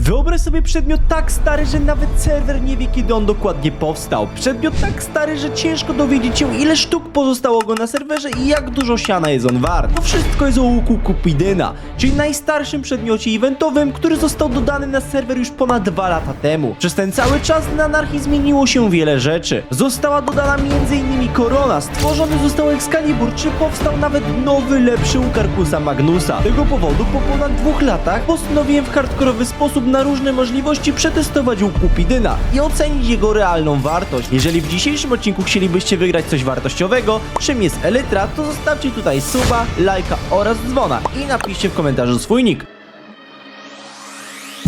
Wyobraź sobie przedmiot tak stary, że nawet serwer nie wie kiedy on dokładnie powstał. Przedmiot tak stary, że ciężko dowiedzieć się ile sztuk pozostało go na serwerze i jak dużo siana jest on wart. To wszystko jest o łuku Kupidyna, czyli najstarszym przedmiocie eventowym, który został dodany na serwer już ponad dwa lata temu. Przez ten cały czas na anarchii zmieniło się wiele rzeczy. Została dodana m.in. korona, stworzony został Excalibur, czy powstał nawet nowy, lepszy łuk Arkusa Magnusa. Z tego powodu po ponad dwóch latach postanowiłem w hardkorowy sposób na różne możliwości przetestować łuk Kupidyna i ocenić jego realną wartość. Jeżeli w dzisiejszym odcinku chcielibyście wygrać coś wartościowego, czym jest Elytra, to zostawcie tutaj suba, lajka oraz dzwona i napiszcie w komentarzu swój nick.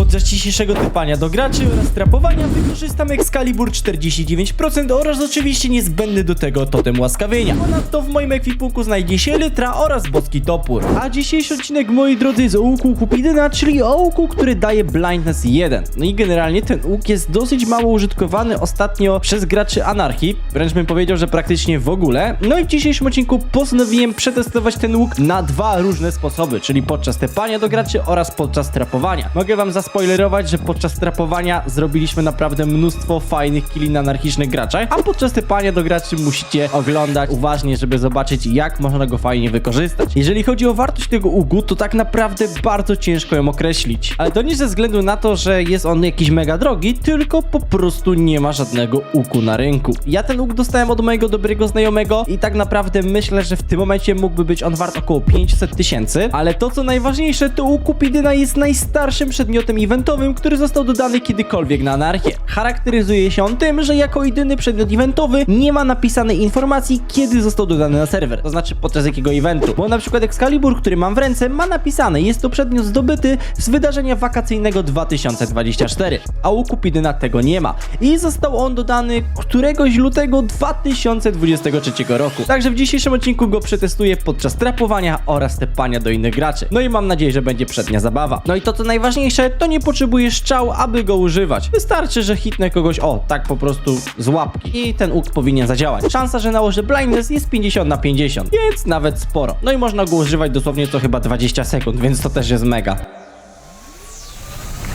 Podczas dzisiejszego typania do graczy oraz trapowania wykorzystam Excalibur 49% oraz oczywiście niezbędny do tego totem łaskawienia. Ponadto w moim ekwipunku znajdzie się Elytra oraz boski topór. A dzisiejszy odcinek, moi drodzy, jest o łuku Kupidyna, czyli o łuku, który daje Blindness 1. No i generalnie ten łuk jest dosyć mało użytkowany ostatnio przez graczy Anarchii, wręcz bym powiedział, że praktycznie w ogóle. No i w dzisiejszym odcinku postanowiłem przetestować ten łuk na dwa różne sposoby, czyli podczas tepania do graczy oraz podczas trapowania. Mogę wam zaspoilerować, że podczas trapowania zrobiliśmy naprawdę mnóstwo fajnych killi na anarchicznych graczach, a podczas tepania do graczy musicie oglądać uważnie, żeby zobaczyć jak można go fajnie wykorzystać. Jeżeli chodzi o wartość tego łuku, to tak naprawdę bardzo ciężko ją określić. Ale to nie ze względu na to, że jest on jakiś mega drogi, tylko po prostu nie ma żadnego łuku na rynku. Ja ten łuk dostałem od mojego dobrego znajomego i tak naprawdę myślę, że w tym momencie mógłby być on wart około 500 tysięcy, ale to co najważniejsze, to łuk Kupidyna jest najstarszym przedmiotem eventowym, który został dodany kiedykolwiek na anarchię. Charakteryzuje się on tym, że jako jedyny przedmiot eventowy nie ma napisanej informacji, kiedy został dodany na serwer, to znaczy podczas jakiego eventu. Bo na przykład Excalibur, który mam w ręce, ma napisane, jest to przedmiot zdobyty z wydarzenia wakacyjnego 2024, a u Kupidyna tego nie ma. I został on dodany któregoś lutego 2023 roku. Także w dzisiejszym odcinku go przetestuję podczas trapowania oraz tepania do innych graczy. No i mam nadzieję, że będzie przednia zabawa. No i to co najważniejsze, to nie potrzebujesz strzał, aby go używać. Wystarczy, że hitnę kogoś, o, tak po prostu z łapki i ten łuk powinien zadziałać. Szansa, że nałożę blindness jest 50 na 50, więc nawet sporo. No i można go używać dosłownie co chyba 20 sekund, więc to też jest mega.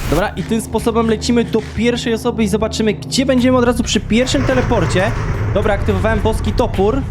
Dobra, i tym sposobem lecimy do pierwszej osoby i zobaczymy, gdzie będziemy od razu przy pierwszym teleporcie. Dobra, aktywowałem boski topór.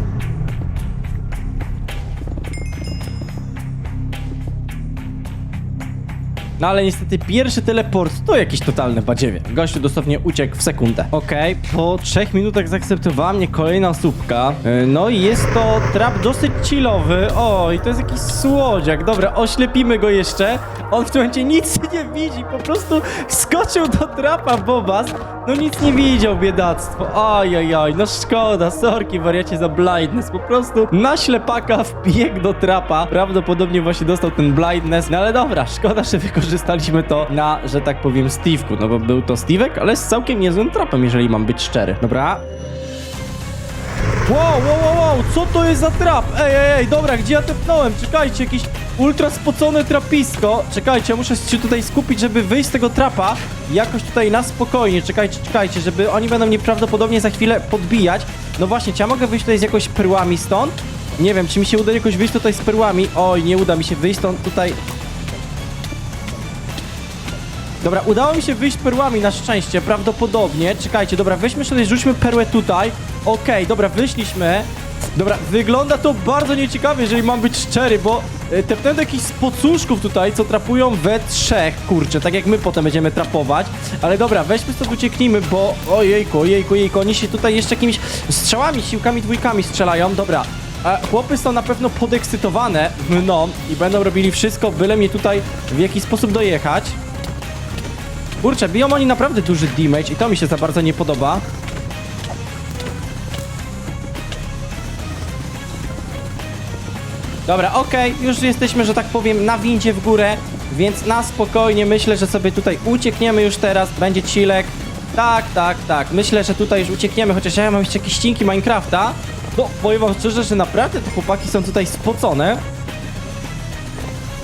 No ale niestety pierwszy teleport to jakieś totalne badziewie. Gościu dosłownie uciekł w sekundę. Okej, po trzech minutach zaakceptowała mnie kolejna osóbka. Yy, No i jest to trap dosyć chillowy. O, i to jest jakiś słodziak. Dobra, oślepimy go jeszcze. On w tym momencie nic nie widzi, po prostu skoczył do trapa Bobas. No nic nie widział, biedactwo. Ojojoj, no szkoda, sorki wariacie za blindness. Po prostu na ślepaka wbiegł do trapa. Prawdopodobnie właśnie dostał ten blindness. No ale dobra, szkoda, że wykorzystaliśmy to na, że tak powiem, Steve'ku. No bo był to Steve'ek, ale z całkiem niezłym trapem, jeżeli mam być szczery. Dobra, Wow, wow, wow, wow, co to jest za trap? Ej, ej, ej, dobra, gdzie ja tepnąłem? Czekajcie, jakieś ultra spocone trapisko. Czekajcie, muszę się tutaj skupić, żeby wyjść z tego trapa. Jakoś tutaj na spokojnie, czekajcie, czekajcie, żeby oni będą mnie prawdopodobnie za chwilę podbijać. No właśnie, czy ja mogę wyjść tutaj z jakoś perłami stąd? Nie wiem, czy mi się uda jakoś wyjść tutaj z perłami. Oj, nie uda mi się wyjść stąd tutaj. Dobra, udało mi się wyjść perłami na szczęście, prawdopodobnie. Czekajcie, dobra, weźmy sobie, rzućmy perłę tutaj. Okej, dobra, wyszliśmy. Dobra, wygląda to bardzo nieciekawie, jeżeli mam być szczery, bo y, tepnę do jakichś spocuszków tutaj, co trapują we trzech, kurczę, tak jak my potem będziemy trapować. Ale dobra, weźmy stąd ucieknijmy, bo ojejku, ojejku, ojejku, oni się tutaj jeszcze jakimiś strzałami, siłkami, dwójkami strzelają. Dobra, a chłopy są na pewno podekscytowane, no, i będą robili wszystko, byle mnie tutaj w jakiś sposób dojechać. Kurczę, biją oni naprawdę duży damage i to mi się za bardzo nie podoba. Dobra, okej, już jesteśmy, że tak powiem, na windzie w górę, więc na spokojnie myślę, że sobie tutaj uciekniemy już teraz, będzie chillek. Tak, tak, tak, myślę, że tutaj już uciekniemy, chociaż ja mam jeszcze jakieś ścinki Minecrafta. No, powiem wam szczerze, że naprawdę te chłopaki są tutaj spocone.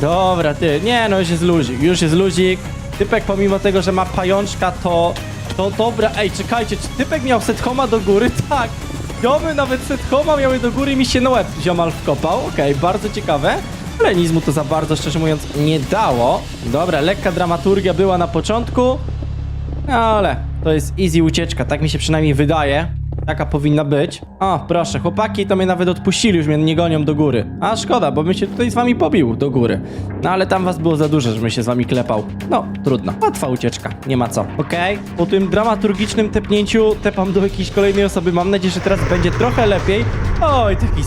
Dobra, ty, nie no, już jest luzik, już jest luzik. Typek pomimo tego, że ma pajączka, to... To dobra, ej, czekajcie, czy typek miał set homa do góry? Tak. Jomy nawet set homa miały do góry mi się na łeb ziomal wkopał. Okej, bardzo ciekawe. Ale nic mu to za bardzo, szczerze mówiąc, nie dało. Dobra, lekka dramaturgia była na początku. Ale to jest easy ucieczka, tak mi się przynajmniej wydaje. Taka powinna być. O, proszę, chłopaki to mnie nawet odpuścili, już mnie nie gonią do góry. A szkoda, bo bym się tutaj z wami pobił do góry. No ale tam was było za dużo, żebym się z wami klepał. No, trudno. Łatwa ucieczka, nie ma co. Okej, po tym dramaturgicznym tepnięciu tepam do jakiejś kolejnej osoby. Mam nadzieję, że teraz będzie trochę lepiej. Oj, taki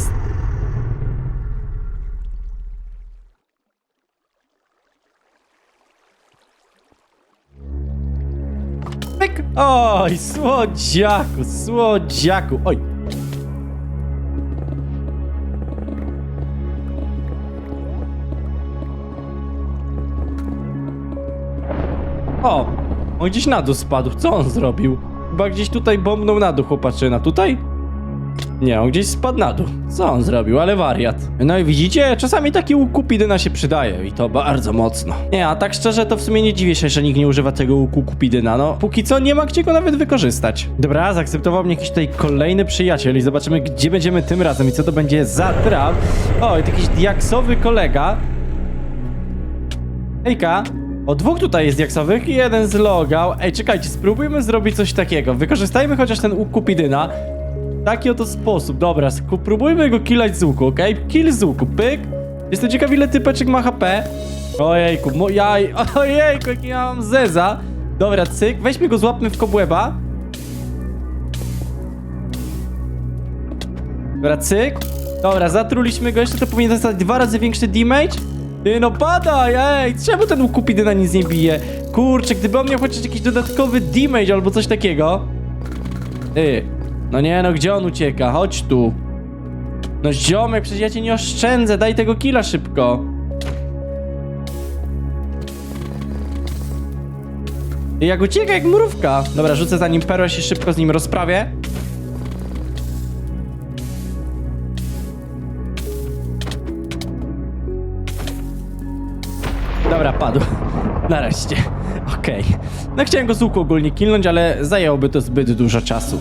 Pyk! Oj, słodziaku, słodziaku. Oj. O, on gdzieś na dół spadł. Co on zrobił? Chyba gdzieś tutaj bombnął na dół chłopaczyna. Tutaj? Nie, on gdzieś spadł na dół. Co on zrobił? Ale wariat. No i widzicie, czasami taki łuk Kupidyna się przydaje i to bardzo mocno. Nie, a tak szczerze to w sumie nie dziwię się, że nikt nie używa tego łuku Kupidyna. No, póki co nie ma gdzie go nawet wykorzystać. Dobra, zaakceptował mnie jakiś tutaj kolejny przyjaciel i zobaczymy, gdzie będziemy tym razem i co to będzie za trap. O, i to jakiś diaksowy kolega. Hejka. O, dwóch tutaj jest diaksowych i jeden zlogał. Ej, czekajcie, spróbujmy zrobić coś takiego. Wykorzystajmy chociaż ten łuk Kupidyna. Taki oto sposób. Dobra, spróbujmy go killać z łuku, okej? Kill z łuku, pyk. Jestem ciekaw, ile typeczek ma HP. Ojejku, mo jaj, ojejku, jaki ja mam zeza. Dobra, cyk, weźmy go, złapmy w kobłęba. Dobra, cyk. Dobra, zatruliśmy go, jeszcze to powinien dostać dwa razy większy damage. Ty no padaj, ej, czemu ten łuk Kupidyna nic nie bije? Kurczę, gdyby on miał chociaż jakiś dodatkowy damage albo coś takiego. Ty, no nie no, gdzie on ucieka? Chodź tu. No ziomek, przecież ja cię nie oszczędzę, daj tego killa szybko. Jak ucieka jak mrówka. Dobra, rzucę za nim perłę, się szybko z nim rozprawię. Dobra, padł. Nareszcie. Okej. No chciałem go z łuku ogólnie kilnąć, ale zajęłoby to zbyt dużo czasu.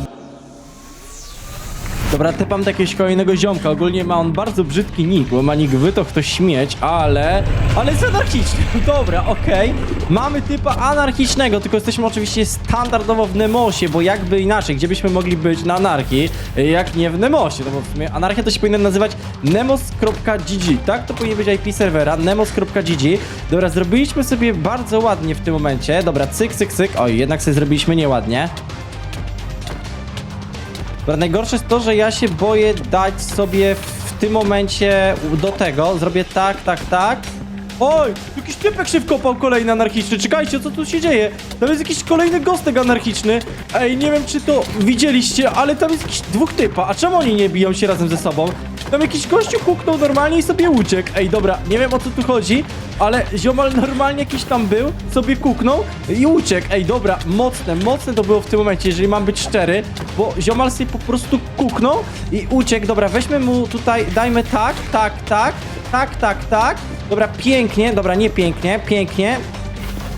Dobra, tepam jakiegoś kolejnego ziomka. Ogólnie ma on bardzo brzydki nick, bo ma nick wy to śmieć, ale... Ale jest anarchiczny. Dobra, okej. Mamy typa anarchicznego, tylko jesteśmy oczywiście standardowo w Nemosie, bo jakby inaczej, gdzie byśmy mogli być na anarchii, jak nie w Nemosie, no bo w sumie anarchia to się powinna nazywać nemos.gg, tak? To powinien być IP serwera, nemos.gg. Dobra, zrobiliśmy sobie bardzo ładnie w tym momencie. Dobra, cyk, cyk, cyk. Oj, jednak sobie zrobiliśmy nieładnie. Dobra, najgorsze jest to, że ja się boję dać sobie w tym momencie do tego. Zrobię tak, tak, tak. Oj, jakiś typek się wkopał kolejny anarchiczny. Czekajcie, co tu się dzieje? Tam jest jakiś kolejny gostek anarchiczny. Ej, nie wiem, czy to widzieliście, ale tam jest jakiś dwóch typa. A czemu oni nie biją się razem ze sobą? Tam jakiś gościu kuknął normalnie i sobie uciekł. Ej, dobra, nie wiem o co tu chodzi, ale ziomal normalnie jakiś tam był, sobie kuknął i uciekł. Ej, dobra, mocne, mocne to było w tym momencie, jeżeli mam być szczery, bo ziomal sobie po prostu kuknął i uciekł. Dobra, weźmy mu tutaj, dajmy tak, tak, tak, tak, tak, tak. Dobra, pięknie, dobra, nie pięknie, pięknie.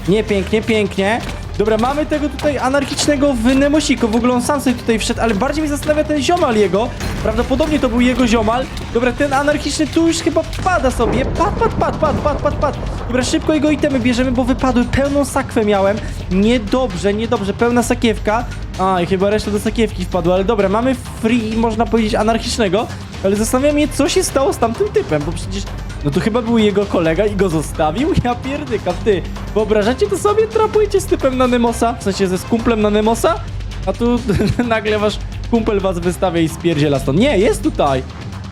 Nie pięknie, pięknie. Dobra, mamy tego tutaj anarchicznego w Nemosiku. W ogóle on sam sobie tutaj wszedł, ale bardziej mnie zastanawia ten ziomal jego. Prawdopodobnie to był jego ziomal. Dobra, ten anarchiczny tu już chyba pada sobie. Pad, pad, pad, pad, pad, pad, pad. Dobra, szybko jego itemy bierzemy, bo wypadły. Pełną sakwę miałem. Niedobrze, niedobrze. Pełna sakiewka. A, i chyba reszta do sakiewki wpadła, ale dobra, mamy free, można powiedzieć, anarchicznego. Ale zastanawiam mnie, co się stało z tamtym typem, bo przecież no to chyba był jego kolega i go zostawił? Ja pierdykam, ty. Wyobrażacie to sobie? Trapujecie z typem na Nemosa? W sensie ze z kumplem na Nemosa? A tu nagle wasz kumpel was wystawia i spierdziela stąd. Nie, jest tutaj.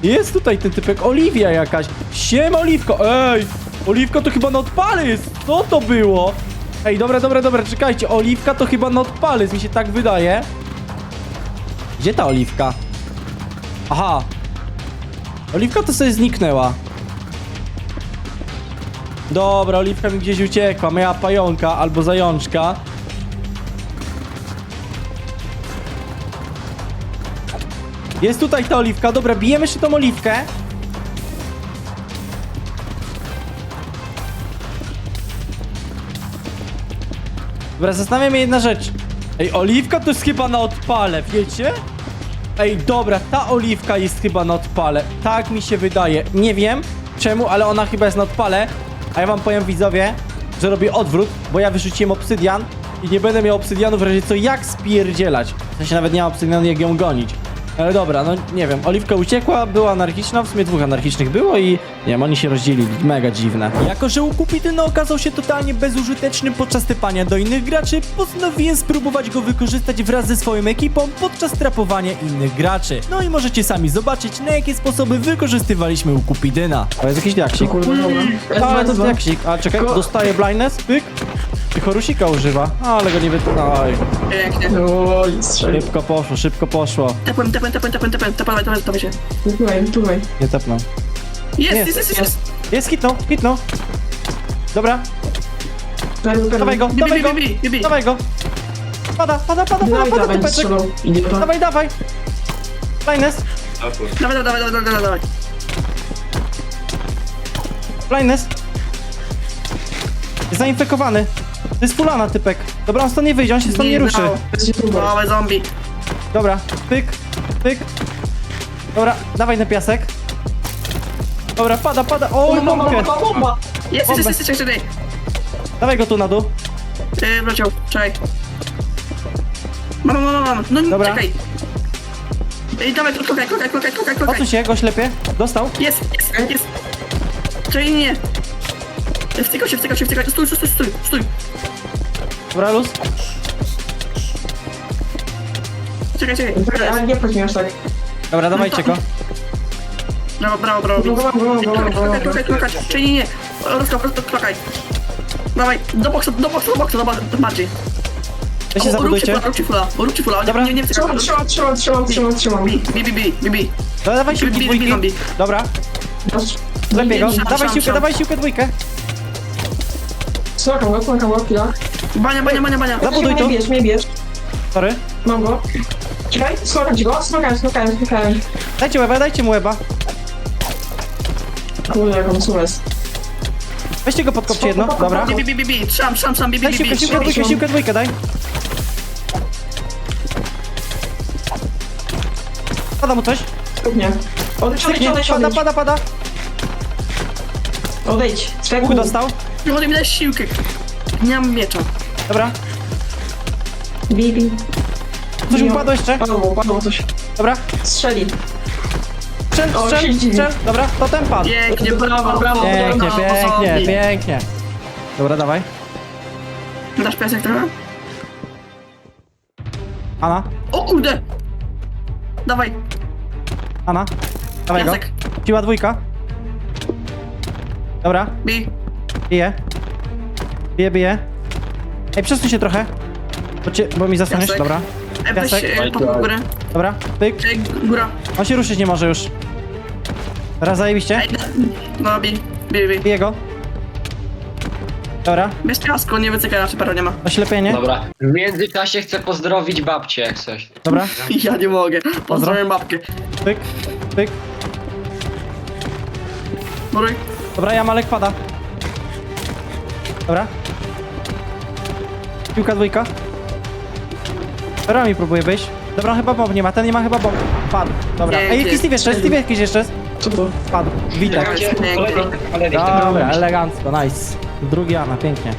Jest tutaj ten typek. Oliwia jakaś. Siem, Oliwko. Ej, Oliwka to chyba jest. Co to było? Ej, dobra, dobra, dobra, czekajcie. Oliwka to chyba na odpale, mi się tak wydaje. Gdzie ta Oliwka? Aha. Oliwka to sobie zniknęła. Dobra, Oliwka mi gdzieś uciekła, moja pająka albo zajączka. Jest tutaj ta oliwka, dobra, bijemy jeszcze tą oliwkę. Dobra, zastanawia mnie jedna rzecz. Ej, oliwka to jest chyba na odpale, wiecie? Ej, dobra, ta oliwka jest chyba na odpale. Tak mi się wydaje. Nie wiem, czemu, ale ona chyba jest na odpale. A ja wam powiem widzowie, że robię odwrót, bo ja wyrzuciłem obsydian i nie będę miał obsydianu w razie co jak spierdzielać. W sensie nawet nie mam obsydianu jak ją gonić. Ale dobra, no nie wiem, Oliwka uciekła, była anarchiczna, w sumie dwóch anarchicznych było i nie wiem, oni się rozdzielili, mega dziwne. Jako, że Ukupityna okazał się totalnie bezużyteczny podczas typania do innych graczy, postanowiłem spróbować go wykorzystać wraz ze swoją ekipą podczas trapowania innych graczy. No i możecie sami zobaczyć, na jakie sposoby wykorzystywaliśmy Ukupidyna. To jest jakiś diaksik. Kurde, dobra. Ale to S2, diaksik. A czekaj, dostaje blindness, pyk. I chorusika używa, ale go nie wy... Oj, Pięknie. Oj, strzeli. szybko poszło, szybko poszło. Tepłem, tepłem, tepłem, tepłem, tepłem, tepłem, tepłem, tepłem się. Tutaj, tutaj. Nie tepnął. Jest, Jest, jest, jest, jest. Jest, hitnął, hitnął. Dobra, Perły, perły. dawaj go, Bibi, dawaj go, bibi, bibi, bibi. dawaj go. Pada, pada, pada, pada, Dawaj, pada, dawaj, typeczek. strzelał. Idiota. Dawaj, dawaj. Blindness, Dawaj, dawaj, dawaj, dawaj, dawaj, dawaj. blindness. Jest zainfekowany. To jest fulana typek. Dobra, on stąd nie wyjdzie, on się stąd nie ruszy. Małe zombie. Dobra, pyk, pyk. Dobra, dawaj na piasek. Dobra, pada, pada. O, Bomba, bombkę. bomba, bomba. Jest, jest, jest, jest, czekaj, czekaj. Dawaj go tu na dół. Yy, wrócił, czekaj. Mam, mam, mam, mam. No Dobra. czekaj. Ej, dawaj, klokaj, klokaj, klokaj, klokaj, klokaj. Odsuń się, go ślepie. Dostał. Jest, jest, jest. Czekaj, nie, nie. Wtykał się, wtykał się, wtykał się. Stój, stój, stój, stój, stój. Dobra, luz. Czekaj, czekaj. Czekaj, Ale nie mi aż tak. Dobra, dawajcie go. Brawo, brawo, brawo. Brawo, brawo, brawo, brawo. Klokaj, klokaj, nie, nie. Rozkop, rozkop, klokaj. Dawaj, do boksu, do boksu, do boksu, do boksu, bardziej. Wy się zabudujcie. Róbcie fula, róbcie fula. Dobra. Nie, nie, nie, Trzymam, trzymam, trzymam, trzymam, trzymam, trzymam. Bi, bi, bi, bi, bi, dawaj siłki Bi- bi- bi- dwójki. Dobra, lepiej go. Dawaj siłkę, dawaj siłkę dwójkę. Go, smakam go, chwila. Bania, bania, bania, bania. Zabuduj Mnie tu. bierz, mnie bierz. Sorry. Mam go. Czekaj, smakam ci go, smakałem, smakałem, smakałem. Dajcie łeba, dajcie mu łeba. Kurde, jak on sumes. Weźcie go podkopcie jedno. Dobra. Bi, bi, bi, bi, bi. Trzam, trzam, trzam, bi, bi, Daj bi, siłkę, bi. siłkę dwójkę, siłkę dwójkę, daj. Pada mu coś. Stopnie. Odejdź, odejdź, Nie, odejdź, pada, odejdź. pada, pada. Odejdź. Czekaj, Łuk dostał. Nie mogę mi dać siłkę. Nie mam miecza. Dobra. Bibi. Coś mu padło jeszcze. Padło, padło coś. Dobra. Strzeli. Strzel, O, strzel, strzel. Dobra, totem padł. Pięknie, Brawo, brawo. Pięknie, brawo, pięknie, zombie. pięknie. Dobra, dawaj. Dasz piasek trochę? Ana, O kurde! Dawaj, Ana. Dawaj go. piasek. Siła dwójka. Dobra, Bi. bije. Bije, bije. Ej, przesuń się trochę. Bo, cię, bo mi zasłoniesz, Piasek. dobra. E, weź Piasek. e, pod górę. Dobra, pyk. Góra. On się ruszyć nie może już. Teraz zajebiście. Ej, no bi, bi, bi. Bije go. Dobra, Bez piasku, nie wycykaj, raczej paru nie ma. oślepienie. Dobra. W międzyczasie chcę pozdrowić babcię jak coś. Dobra, Ja nie mogę. Pozdrawiam babkę. pyk, pyk. Muruj. Dobra, ja malek pada. Dobra. Piłka dwójka. Dobra, mi próbuje wyjść. Dobra, chyba bomb nie ma, ten nie ma chyba bomb. Padł. Dobra. Nie, Ej, nie. jakiś Steve jeszcze, Steve jakiś jeszcze jest. Co to? Padł. Witek. Dobra, elegancko, nice. Drugi Ana, pięknie.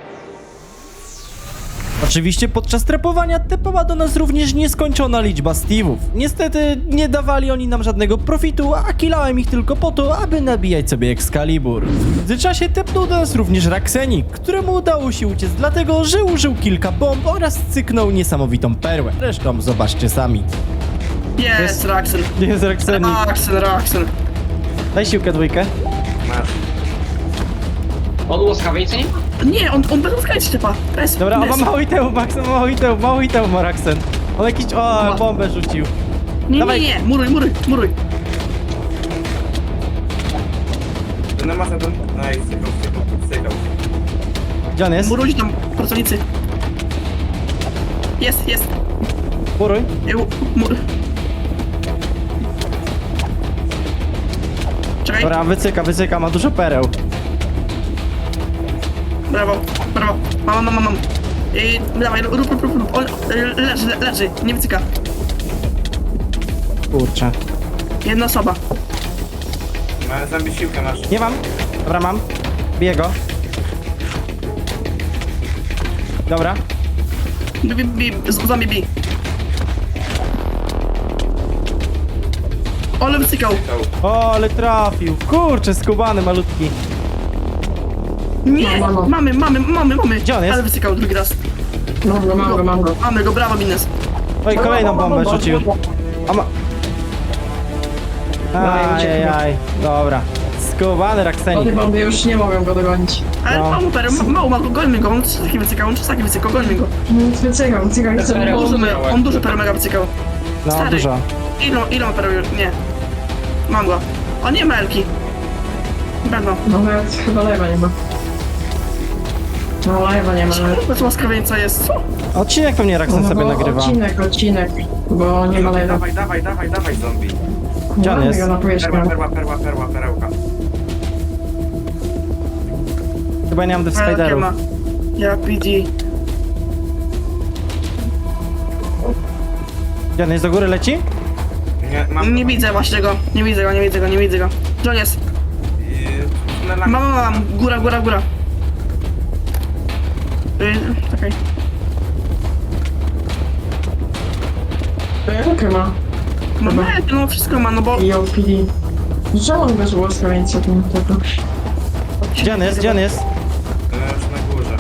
Oczywiście podczas trapowania typowała do nas również nieskończona liczba Steve'ów. Niestety nie dawali oni nam żadnego profitu, a kilałem ich tylko po to, aby nabijać sobie Excalibur. W międzyczasie tepnął do nas również Raksenik, któremu udało się uciec dlatego, że użył kilka bomb oraz cyknął niesamowitą perłę. Zresztą zobaczcie sami. Jest, Raxel. Jest Raksenik. Raxel, Raxel. Daj siłkę dwójkę. On łaskawiejcy nie ma? Nie, on, on bez łuskać typa. Bez, Dobra, on ma mało itemu, Max, ma mało itemu, mało itemu ma Raksen. On jakiś, o, bombę rzucił. Nie, Dawaj. nie, nie. Muruj, muruj, muruj. No na ten... Nice, cykał, cykał. Gdzie on jest? Muruj tam, pracownicy. Jest, jest. Buruj. Ej, u- Mur. Czekaj. Dobra, wycyka, wycyka, ma dużo pereł. Brawo, brawo. Mam, mam, mam, mam. Ej, dawaj, rób, rób, rób, rób. On leży, le- leży, nie wycyka. Kurczę. Jedna osoba. Ma- Zombie siłkę masz. Nie mam. Dobra, mam. Biję go. Dobra. Bi, bi, bi, z- zombie bi. Ale wycykał. O, ale trafił. Kurczę, skubany malutki. Nie, Mam, mam. mamy, mamy, mamy, mamy. Gdzie on jest? Ale wycykał drugi raz. Mam go, mam go, mam go. Mamy go, brawo Bines. Oj, kolejną bombę rzucił. A ma... Ajajaj, dobra. Skubany Po tej Raksenik. bombie już nie mogę go dogonić. Ale No. mało, per, ma- mało, mało, gońmy go, on taki wycykał, on taki wycykał, gońmy go. No, Wycykam, wycykam, chcę Serio? Dużo, bo... me- on dużo per mega wycykał. No, Stary. dużo. Ile, ile ma per, nie. Mam go. On nie ma Elki. Będą. No nawet chyba lewa nie ma. No lewa nie ma. Bez łaskawieńca jest, co? Odcinek pewnie Raksen sobie No, nagrywa. Odcinek, odcinek, bo nie ma lewa. Dawaj, dawaj, dawaj, dawaj zombie. Gdzie on jest? na. Perła, perła, perła, perła, perełka. Chyba nie mam Death Spiderów. ma. Ja PD. Gdzie on jest? Do góry leci? Nie, mam... Nie widzę właśnie go, nie widzę go, nie widzę go, nie widzę go. Gdzie on jest? Yy, na Mam, mam, mam, góra, góra, góra. Yy, Czekaj. Elkę ma. No, Chyba. nie, no wszystko ma, no bo... I OPD. Czemu on bez łaskawieńca tym tego? Gdzie on jest? Gdzie on jest? To już na górze.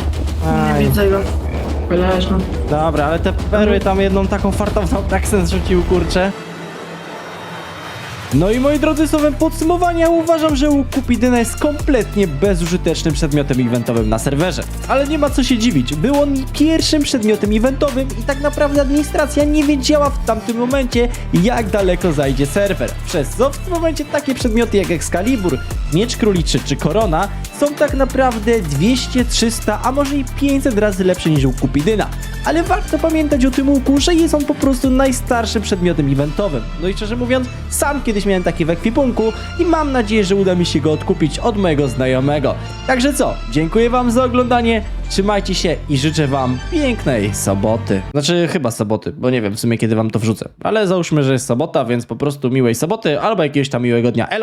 Nie Aj, widzę go. Wyleżą. dobra, ale te perły tam jedną taką fartowną Raksen zrzucił, kurczę. No i moi drodzy, słowem podsumowania uważam, że u Kupidyna jest kompletnie bezużytecznym przedmiotem eventowym na serwerze. Ale nie ma co się dziwić, był on pierwszym przedmiotem eventowym i tak naprawdę administracja nie wiedziała w tamtym momencie, jak daleko zajdzie serwer. Przez co w tym momencie takie przedmioty jak Excalibur, Miecz Króliczy czy Korona są tak naprawdę 200, 300, a może i 500 razy lepsze niż u Kupidyna. Ale warto pamiętać o tym łuku, że jest on po prostu najstarszym przedmiotem eventowym. No i szczerze mówiąc, sam kiedyś miałem taki w ekwipunku i mam nadzieję, że uda mi się go odkupić od mojego znajomego. Także co, dziękuję wam za oglądanie, trzymajcie się i życzę wam pięknej soboty. Znaczy chyba soboty, bo nie wiem w sumie kiedy wam to wrzucę. Ale załóżmy, że jest sobota, więc po prostu miłej soboty albo jakiegoś tam miłego dnia. Elo!